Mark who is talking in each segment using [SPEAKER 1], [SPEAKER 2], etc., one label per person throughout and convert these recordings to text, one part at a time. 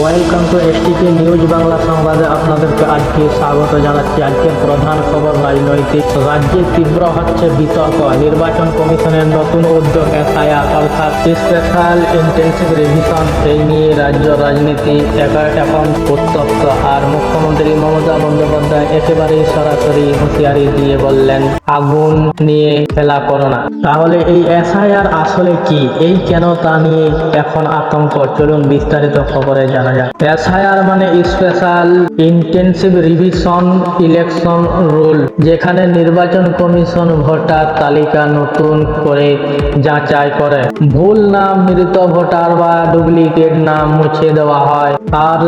[SPEAKER 1] Welcome to STK news Bangla সংবাদে আপনাদেরকে আজকে স্বাগত জানাচ্ছি। আজকের প্রধান খবর রাজনৈতিক। রাজ্যে তীব্র হচ্ছে বিতর্ক। নির্বাচন কমিশনের নতুন উদ্যোগ এসআইআর, অর্থাৎ স্পেশাল ইন্টেন্সিভ রিভিশন এই নিয়ে রাজ্য রাজনীতি এখন উত্তপ্ত। আর মুখ্যমন্ত্রী মমতা বন্দ্যোপাধ্যায় একেবারেই সরাসরি হুঁশিয়ারি দিয়ে বললেন, আগুন নিয়ে খেলা করো না। তাহলে এই এসআইআর আসলে কি? এই কেন তা নিয়ে এখন আতঙ্ক? চলুন বিস্তারিত খবরে জানা যাক এসআইআর মানে special intensive revision election rule যেখানে নির্বাচন কমিশন ভোটার তালিকা নতুন করে যাচাই করে। ভুল নাম, মৃত ভোটার বা ডুপ্লিকেট নাম মুছে দেওয়া হয়। আর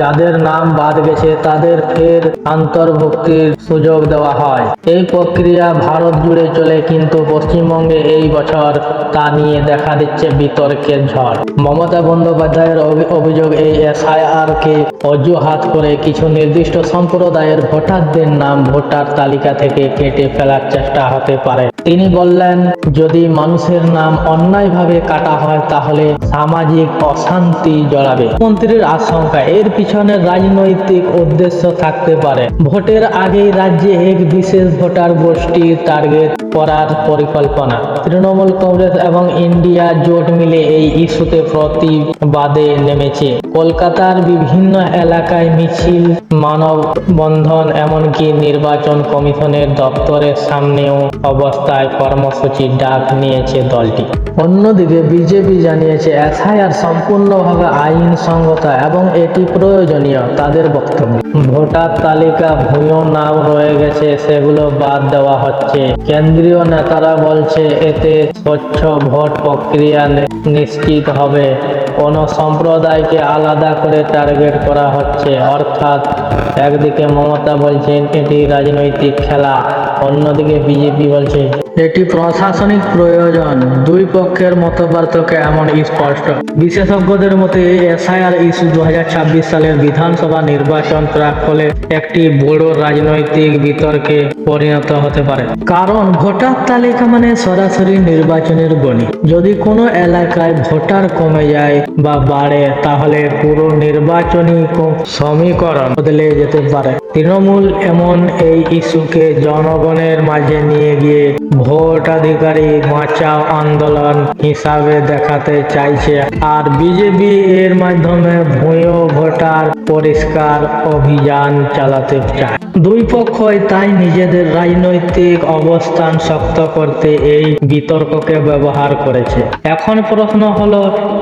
[SPEAKER 1] যাদের নাম বাদ গেছে, তাদের ফের অন্তর্ভুক্তির সুযোগ দেওয়া হয়। এই প্রক্রিয়া ভারত জুড়ে চলে, কিন্তু পশ্চিমবঙ্গে এই বছর তা নিয়ে দেখা দিচ্ছে বিতর্কের ঝড়। মমতা বন্দ্যোপাধ্যায়ের অভিযোগ এই এসআইআর কে অজুহাত করে কিছু নির্দিষ্ট সম্প্রদায়ের ভোটারদের নাম ভোটার তালিকা থেকে কেটে ফেলার চেষ্টা হতে পারে। তিনি বললেন, যদি মানুষের নাম অন্যায়ভাবে কাটা হয়, তাহলে সামাজিক অশান্তি জড়াবে। মন্ত্রীর আশঙ্কা, এর পিছনে রাজনৈতিক উদ্দেশ্য থাকতে পারে। ভোটের আগেই রাজ্যে এক বিশেষ ভোটার গোষ্ঠী টার্গেট করার পরিকল্পনা। তৃণমূল কংগ্রেস এবং ইন্ডিয়া জোট মিলে এই ইস্যুতে প্রতিবাদে নেমেছে। কলকাতার বিভিন্ন এলাকায় মিছিল, মানববন্ধন, এমনকি নির্বাচন কমিশনের দপ্তরের সামনেও অবস্থায় কর্মসূচির ডাক নিয়েছে দলটি। অন্যদিকে বিজেপি জানিয়েছে, এসআইআর সম্পূর্ণভাবে আইনসঙ্গত এবং এটি প্রয়োজনীয়, তাদের বক্তব্য। ভোটার তালিকা ভুয়ো নাম রয়ে গেছে, সেগুলো বাদ দেওয়া হচ্ছে। কেন্দ্রীয় নেতারা বলছে এতে স্বচ্ছ ভোট প্রক্রিয়া নিশ্চিত হবে। কোন সম্প্রদায়কে আলাদা করে টার্গেট করা হচ্ছে। অর্থাৎ একদিকে মমতা বলছেন, এটি রাজনৈতিক খেলা, অন্যদিকে বিজেপি বলছে। এটি প্রশাসনিক প্রয়োজন। দুই পক্ষের মত পার্থক্য এমন স্পষ্ট। বিশেষজ্ঞদের মতে, এসআইআর ইস্যু দু হাজার ছাব্বিশ সালের বিধানসভা নির্বাচন হলে একটি বড় রাজনৈতিক বিতর্কে পরিণত হতে পারে। কারণ ভোটার তালিকা মানে সরাসরি নির্বাচনের গণি যদি কোনো এলাকায় ভোটার কমে যায় বা বাড়ে, তাহলে পুরো নির্বাচনী সমীকরণ বদলে যেতে পারে। তৃণমূল এমন এই ইস্যুকে জনগণের মাঝে নিয়ে গিয়ে ভোটাধিকারী বাঁচাও আন্দোলন হিসাবে দেখাতে চাইছে। আর বিজেপি এর মাধ্যমে ভুয়ো ভোটার পরিষ্কার অভিযান চালাতে চায়। দুই পক্ষই তাই নিজেদের রাজনৈতিক অবস্থান শক্ত করতে এই বিতর্ককে ব্যবহার করেছে। এখন প্রশ্ন হলো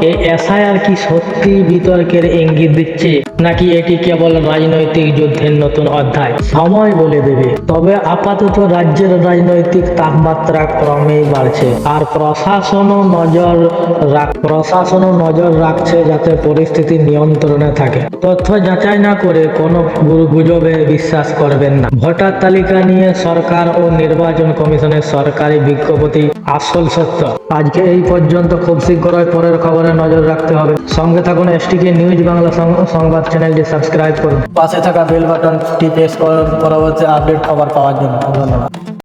[SPEAKER 1] এই এসআইআর কি সত্যি বিতর্কের ইঙ্গিত দিচ্ছে? নাকি এটি কেবল রাজনৈতিক যুদ্ধের নতুন অধ্যায়? সময় বলে দেবে। তবে আপাতত রাজ্যের রাজনৈতিক তাপমাত্রা ক্রমেই বাড়ছে। আর প্রশাসনও নজর রাখ প্রশাসনও নজর রাখছে যাতে পরিস্থিতি নিয়ন্ত্রণে থাকে। তথ্য যাচাই না করে কোনো গুজবে বিশ্বাস করবেন না। ভোটার তালিকা নিয়ে সরকার ও নির্বাচন কমিশনের সরকারি বিজ্ঞপ্তি আসল সত্য। আজকে এই পর্যন্ত খুব শীঘ্রই পরের খবরে নজর রাখতে হবে। সঙ্গে থাকুন, এসটিকে নিউজ বাংলা সংবাদ চ্যানেলটি সাবস্ক্রাইব করুন। পাশে থাকা বেল বাটনটি প্রেস করুন পরবর্তী আপডেট খবর পাওয়ার জন্য ধন্যবাদ।